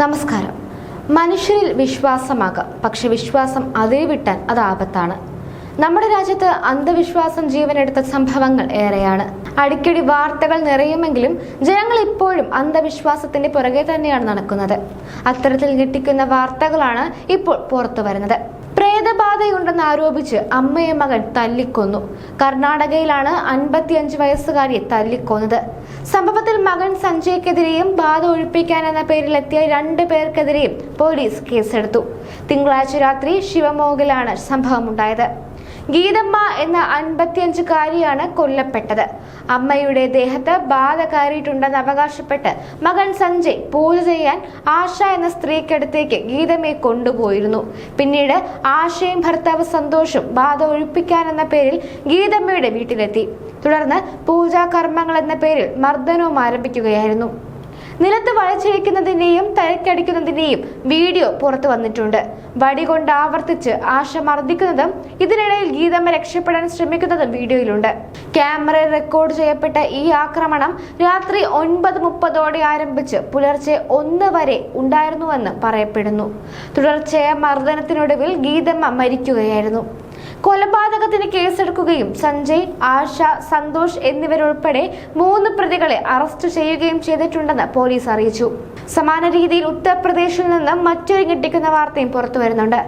നമസ്കാരം. മനുഷ്യരിൽ വിശ്വാസമാകാം പക്ഷെ വിശ്വാസം അതേ വിട്ടാൻ അത് ആപത്താണ്. നമ്മുടെ രാജ്യത്ത് അന്ധവിശ്വാസം ജീവനെടുത്ത സംഭവങ്ങൾ ഏറെയാണ്. അടിക്കടി വാർത്തകൾ നിറയുമെങ്കിലും ജനങ്ങൾ ഇപ്പോഴും അന്ധവിശ്വാസത്തിന്റെ പുറകെ തന്നെയാണ് നടക്കുന്നത്. അത്തരത്തിൽ ഞെട്ടിക്കുന്ന വാർത്തകളാണ് ഇപ്പോൾ പുറത്തു വരുന്നത് പ്രേതബാധയുണ്ടെന്ന് ആരോപിച്ച് അമ്മയെ മകൻ തല്ലിക്കൊന്നു. കർണാടകയിലാണ് അൻപത്തിയഞ്ച് വയസ്സുകാരിയെ തല്ലിക്കൊന്നത്. സംഭവത്തിൽ മകൻ സഞ്ജയ്ക്കെതിരെയും ബാധ ഒഴിപ്പിക്കാൻ എന്ന പേരിൽ എത്തിയ രണ്ട് പേർക്കെതിരെയും പോലീസ് കേസെടുത്തു. തിങ്കളാഴ്ച രാത്രി ശിവമോഗിലാണ് സംഭവമുണ്ടായത്. ഗീതമ്മ എന്ന അൻപത്തിയഞ്ചുകാരിയാണ് കൊല്ലപ്പെട്ടത്. അമ്മയുടെ ദേഹത്ത് ബാധ കയറിയിട്ടുണ്ടെന്ന് അവകാശപ്പെട്ട് മകൻ സഞ്ജയ് പൂജ ചെയ്യാൻ ആശ എന്ന സ്ത്രീക്കടുത്തേക്ക് ഗീതമ്മയെ കൊണ്ടുപോയിരുന്നു. പിന്നീട് ആശയും ഭർത്താവ് സന്തോഷും ബാധ ഒഴിപ്പിക്കാൻ എന്ന പേരിൽ ഗീതമ്മയുടെ വീട്ടിലെത്തി. തുടർന്ന് പൂജാ കർമ്മങ്ങൾ എന്ന പേരിൽ മർദ്ദനവും ആരംഭിക്കുകയായിരുന്നു. നിലത്ത് വളച്ചിരിക്കുന്നതിന്റെയും തലക്കടിക്കുന്നതിന്റെയും വീഡിയോ പുറത്തു വന്നിട്ടുണ്ട്. വടി കൊണ്ട് ആവർത്തിച്ച് ആശ മർദ്ദിക്കുന്നതും ഇതിനിടയിൽ ഗീതമ്മ രക്ഷപ്പെടാൻ ശ്രമിക്കുന്നതും വീഡിയോയിലുണ്ട്. ക്യാമറയിൽ റെക്കോർഡ് ചെയ്യപ്പെട്ട ഈ ആക്രമണം രാത്രി ഒൻപത് മുപ്പതോടെ ആരംഭിച്ച് പുലർച്ചെ ഒന്ന് വരെ ഉണ്ടായിരുന്നുവെന്ന് പറയപ്പെടുന്നു. തുടർച്ചയായ മർദ്ദനത്തിനൊടുവിൽ ഗീതമ്മ മരിക്കുകയായിരുന്നു. കൊലപാതകത്തിന് കേസെടുക്കുകയും സഞ്ജയ് ആശ സന്തോഷ് എന്നിവരുൾപ്പെടെ മൂന്ന് പ്രതികളെ അറസ്റ്റ് ചെയ്യുകയും ചെയ്തിട്ടുണ്ടെന്ന് പോലീസ് അറിയിച്ചു. സമാന രീതിയിൽ ഉത്തർപ്രദേശിൽ നിന്ന് മറ്റൊരു ഞെട്ടിക്കുന്ന വാർത്തയും പുറത്തു വരുന്നുണ്ട്.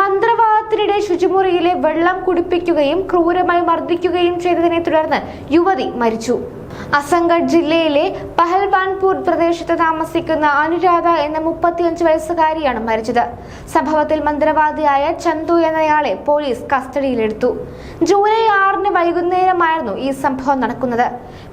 മന്ത്രവാദത്തിനിടെ ശുചിമുറിയിലെ വെള്ളം കുടിപ്പിക്കുകയും ക്രൂരമായി മർദ്ദിക്കുകയും ചെയ്തതിനെ തുടർന്ന് യുവതി മരിച്ചു. അസംഗഡ് ജില്ലയിലെ പഹൽവാൻപൂർ പ്രദേശത്ത് താമസിക്കുന്ന അനുരാധ എന്ന മുപ്പത്തിയഞ്ച് വയസ്സുകാരിയാണ് മരിച്ചത്. സംഭവത്തിൽ മന്ത്രവാദിയായ ചന്തു എന്നയാളെ പോലീസ് കസ്റ്റഡിയിലെടുത്തു. ജൂലൈ ആറിന് വൈകുന്നേരമായിരുന്നു ഈ സംഭവം നടക്കുന്നത്.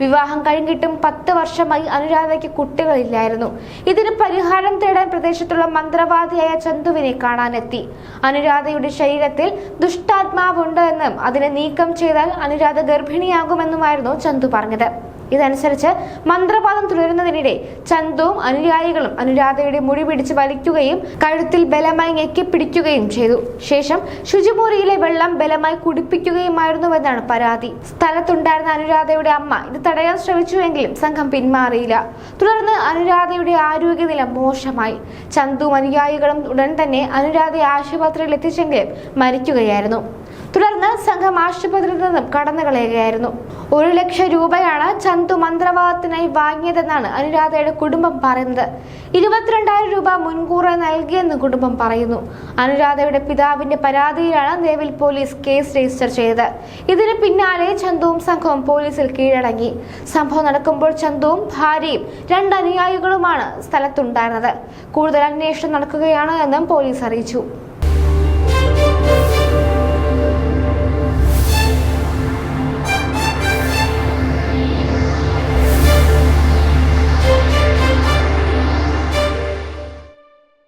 വിവാഹം കഴിഞ്ഞിട്ടും പത്ത് വർഷമായി അനുരാധയ്ക്ക് കുട്ടികളില്ലായിരുന്നു. ഇതിന് പരിഹാരം തേടാൻ പ്രദേശത്തുള്ള മന്ത്രവാദിയായ ചന്തുവിനെ കാണാനെത്തി. അനുരാധയുടെ ശരീരത്തിൽ ദുഷ്ടാത്മാവുണ്ട് എന്നും അതിനെ നീക്കം ചെയ്താൽ അനുരാധ ഗർഭിണിയാകുമെന്നുമായിരുന്നു ചന്തു പറഞ്ഞത്. ഇതനുസരിച്ച് മന്ത്രപാദം തുടരുന്നതിനിടെ ചന്തുവും അനുയായികളും അനുരാധയുടെ മുടി പിടിച്ച് വലിക്കുകയും കഴുത്തിൽ ബലമായി ഞെക്കിപ്പിടിക്കുകയും ചെയ്തു. ശേഷം ശുചിമുറിയിലെ വെള്ളം ബലമായി കുടിപ്പിക്കുകയുമായിരുന്നുവെന്നാണ് പരാതി. സ്ഥലത്തുണ്ടായിരുന്ന അനുരാധയുടെ അമ്മ ഇത് തടയാൻ ശ്രമിച്ചുവെങ്കിലും സംഘം പിന്മാറിയില്ല. തുടർന്ന് അനുരാധയുടെ ആരോഗ്യനില മോശമായി. ചന്തുവും അനുയായികളും ഉടൻ തന്നെ അനുരാധയെ ആശുപത്രിയിൽ എത്തിച്ചെങ്കിലും മരിക്കുകയായിരുന്നു. തുടർന്ന് സംഘം ആശുപത്രിയിൽ നിന്നും കടന്നു കളയുകയായിരുന്നു ഒരു ലക്ഷം രൂപയാണ് ചന്തു മന്ത്രവാദത്തിനായി വാങ്ങിയതെന്നാണ് അനുരാധയുടെ കുടുംബം പറയുന്നത്. ഇരുപത്തിരണ്ടായിരം രൂപ മുൻകൂർ നൽകിയെന്ന് കുടുംബം പറയുന്നു. അനുരാധയുടെ പിതാവിന്റെ പരാതിയിലാണ് നേവിൽ പോലീസ് കേസ് രജിസ്റ്റർ ചെയ്തത്. ഇതിന് പിന്നാലെ ചന്തുവും സംഘവും പോലീസിൽ കീഴടങ്ങി. സംഭവം നടക്കുമ്പോൾ ചന്തുവും ഭാര്യയും രണ്ട് അനുയായികളുമാണ് സ്ഥലത്തുണ്ടായിരുന്നത്. കൂടുതൽ അന്വേഷണം നടക്കുകയാണ് എന്നും പോലീസ് അറിയിച്ചു.